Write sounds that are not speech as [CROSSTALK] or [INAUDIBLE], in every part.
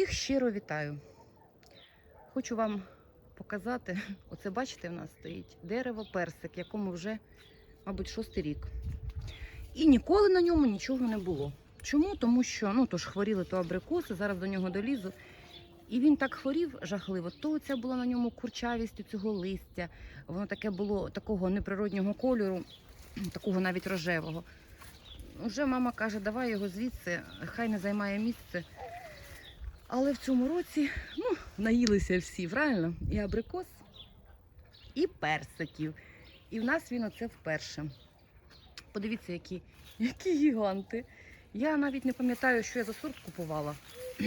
Всіх щиро вітаю. Хочу вам показати, [LAUGHS] оце бачите, в нас стоїть дерево персик, якому вже, мабуть, шостий рік. І ніколи на ньому нічого не було. Чому? Тому що ну, то ж хворіли то абрикоси, зараз до нього долізу. І він так хворів жахливо, то це була на ньому курчавість у цього листя. Воно таке було такого неприроднього кольору, [CLEARS THROAT] такого навіть рожевого. Вже мама каже, давай його звідси, хай не займає місце. Але в цьому році ну, наїлися всі, правильно? І абрикос, і персиків. І в нас він оце вперше. Подивіться, які, які гіганти. Я навіть не пам'ятаю, що я за сорт купувала.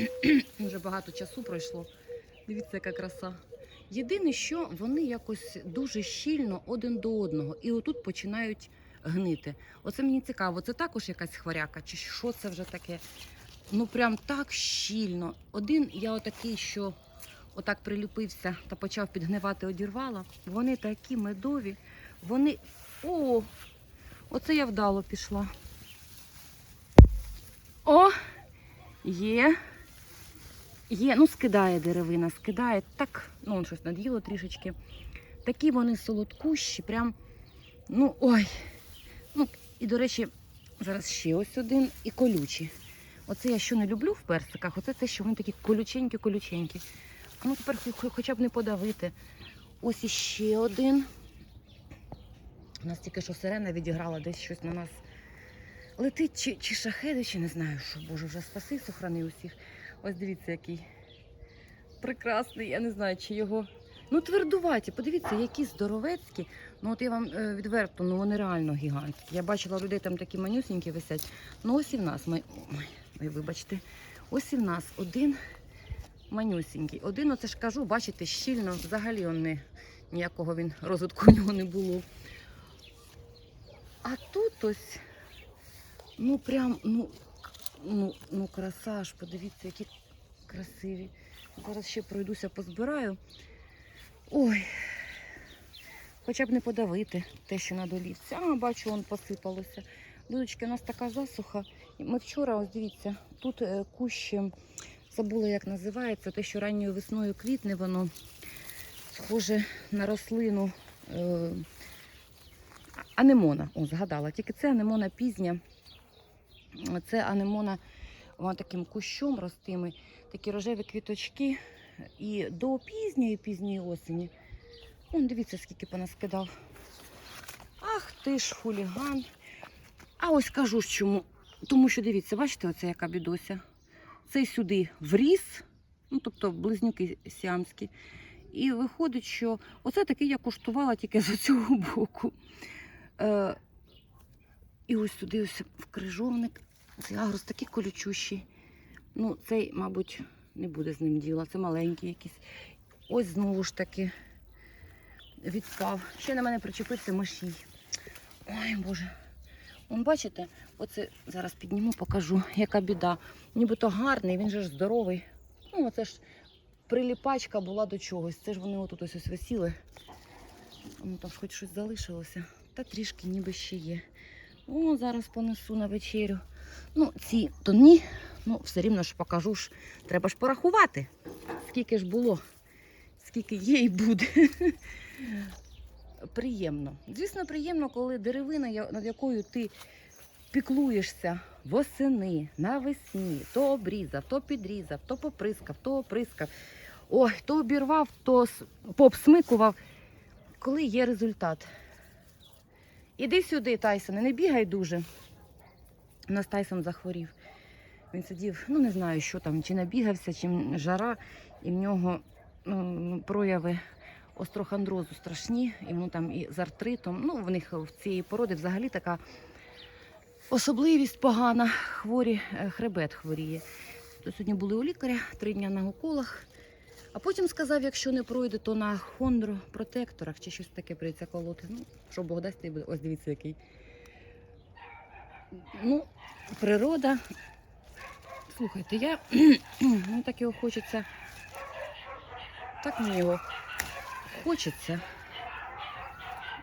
[CLEARS THROAT] Вже багато часу пройшло. Дивіться, яка краса. Єдине, що вони якось дуже щільно один до одного. І отут починають гнити. Оце мені цікаво, це також якась хворяка, чи що це вже таке? Ну прям так щільно. Один я отакий, що отак приліпився та почав підгнивати, одірвала. Вони такі медові. Вони. О! Оце я вдало пішла. О! Є. Є, ну скидає деревина, скидає. Так, ну он щось над'їло трішечки. Такі вони солодкущі, прям, ну ой. Ну, і, до речі, зараз ще ось один і колючі. Оце я що не люблю в персиках, оце те, що вони такі колюченькі-колюченькі. А ну тепер хо- хоча б не подавити. Ось іще один. У нас тільки що сирена відіграла десь щось на нас. Летить чи, чи шахеди, чи не знаю, що Боже, вже спаси, сохрани усіх. Ось дивіться, який прекрасний. Я не знаю, чи його. Ну, твердуваті, подивіться, які здоровецькі. Ну, от я вам е, відверто, ну вони реально гігантські. Я бачила людей там такі манюсінькі висять. Ну, ось і в нас, ми... ой, ой, вибачте, ось і в нас один манюсінький. Один, оце ж кажу, бачите, щільно, взагалі он не, ніякого він розвитку у нього не було. А тут ось, ну прям, ну, ну, ну краса ж, подивіться, які красиві. Зараз ще пройдуся, позбираю. Ой, хоча б не подавити те, що на долівці. А, бачу, он посипалося. Дудочки, у нас така засуха. Ми вчора, ось дивіться, тут е, кущ, забула, як називається, те, що ранньою весною квітне, воно схоже на рослину е, анемона. О, згадала. Тільки це анемона пізня. Це анемона вона таким кущом ростиме, такі рожеві квіточки. І до пізньої пізньої осені. Вон, дивіться, скільки понаскидав. Ах ти ж хуліган. А ось кажу ж чому. Тому що дивіться, бачите, оце яка бідося. Цей сюди вріс, ну тобто близнюки сіамські. І виходить, що оце такий я куштувала тільки [LAUGHS] з цього боку. Е, і ось сюди ось в крижовник. Цей агрос такий колючущий. Ну, цей, мабуть, не буде з ним діла. Це маленький якийсь. Ось знову ж таки відпав. Ще на мене причепився мишій. Ой, Боже. Вон, бачите, оце зараз підніму, покажу, яка біда. Нібито гарний, він же ж здоровий. Ну, оце ж приліпачка була до чогось. Це ж вони отут ось ось висіли. Ну, там хоч щось залишилося. Та трішки ніби ще є. О, зараз понесу на вечерю. Ну, ці то ні. Ну, все рівно ж покажу ж. Треба ж порахувати. Скільки ж було, скільки є і буде. Приємно. Звісно, приємно, коли деревина, над якою ти піклуєшся восени, навесні, то обрізав, то підрізав, то поприскав, то оприскав. Ой, то обірвав, то пообсмикував. Коли є результат. Іди сюди, Тайсоне, не бігай дуже. У нас Тайсон захворів. Він сидів, ну не знаю, що там, чи набігався, чи жара, і в нього м, прояви острохондрозу страшні, і воно там і з артритом. Ну, в них в цієї породи взагалі така особливість погана. Хворі, е, хребет хворіє. То сьогодні були у лікаря, три дні на уколах. А потім сказав, якщо не пройде, то на хондропротекторах чи щось таке прийдеться колоти. Ну, що Бог дасть. Ось дивіться, який. Ну, природа. Слухайте, я [CLEARS THROAT] мені так його хочеться. Так мені його хочеться.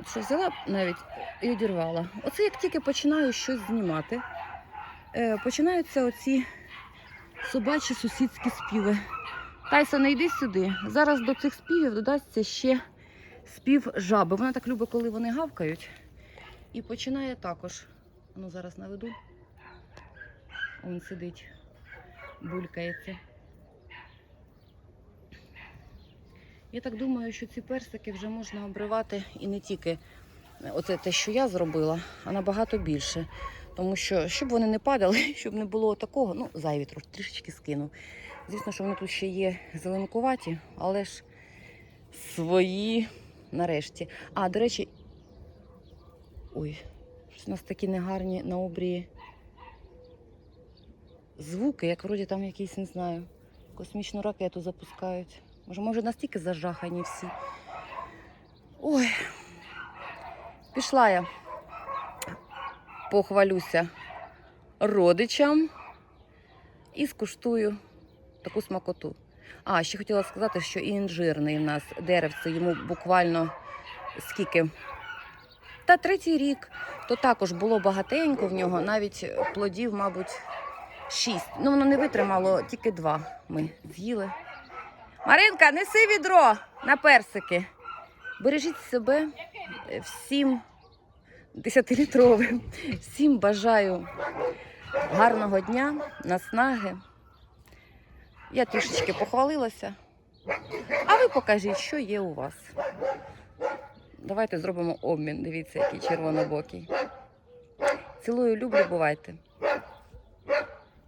От що взяла навіть і одірвала. Оце як тільки починаю щось знімати, е, починаються оці собачі сусідські співи. Тайсон, йди сюди. Зараз до цих співів додасться ще спів жаби. Вона так любить, коли вони гавкають. І починає також. Ну, зараз наведу. Он сидить, булькається. Я так думаю, що ці персики вже можна обривати і не тільки оце те, що я зробила, а набагато більше. Тому що, щоб вони не падали, [LAUGHS] щоб не було такого, ну, зайві трішечки скину. Звісно, що вони тут ще є зеленкуваті, але ж свої нарешті. А, до речі, ой, у нас такі негарні на обрії звуки, як вроді там якісь, не знаю, космічну ракету запускають. Може, може настільки зажахані всі. Ой, пішла я. Похвалюся родичам і скуштую таку смакоту. А, ще хотіла сказати, що і інжирний в нас деревце, йому буквально скільки. Та третій рік, то також було багатенько в нього, навіть плодів, мабуть, шість. Ну, воно не витримало, тільки два ми з'їли. Маринка, неси відро на персики. Бережіть себе всім десятилітровим. Всім бажаю гарного дня, наснаги. Я трішечки похвалилася. А ви покажіть, що є у вас. Давайте зробимо обмін. Дивіться, який червонобокий. Цілую, люблю, бувайте.